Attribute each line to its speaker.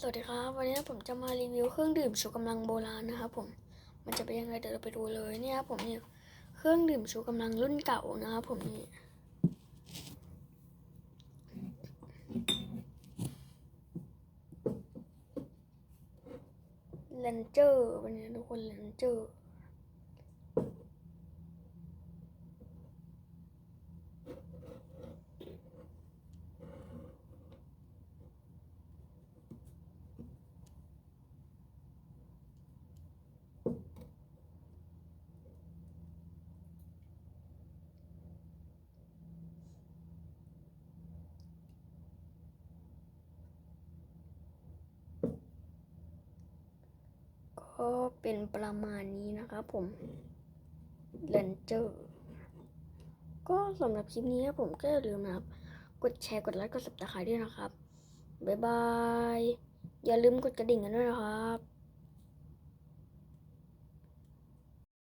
Speaker 1: สวัสดีครับ วันนี้ผมจะมารีวิวเครื่องดื่มชูกำลังโบราณนะครับผมมันจะเป็นยังไงเดี๋ยวเราไปดูเลยเนี่ยครับผมเนี่ยเครื่องดื่มชูกำลังรุ่นเก่านะครับผมนี่เลนเจอร์วันนี้ทุกคนเลนเจอร์ ก็เป็นประมาณนี้นะครับผมเลนเจอร์ก็สำหรับคลิปนี้ครับผมก็อย่าลืมนะครับ กดแชร์กดไลค์กดสับตะไคร้ด้วยนะครับ บ๊ายบาย อย่าลืมกดกระดิ่งกันด้วยนะครับ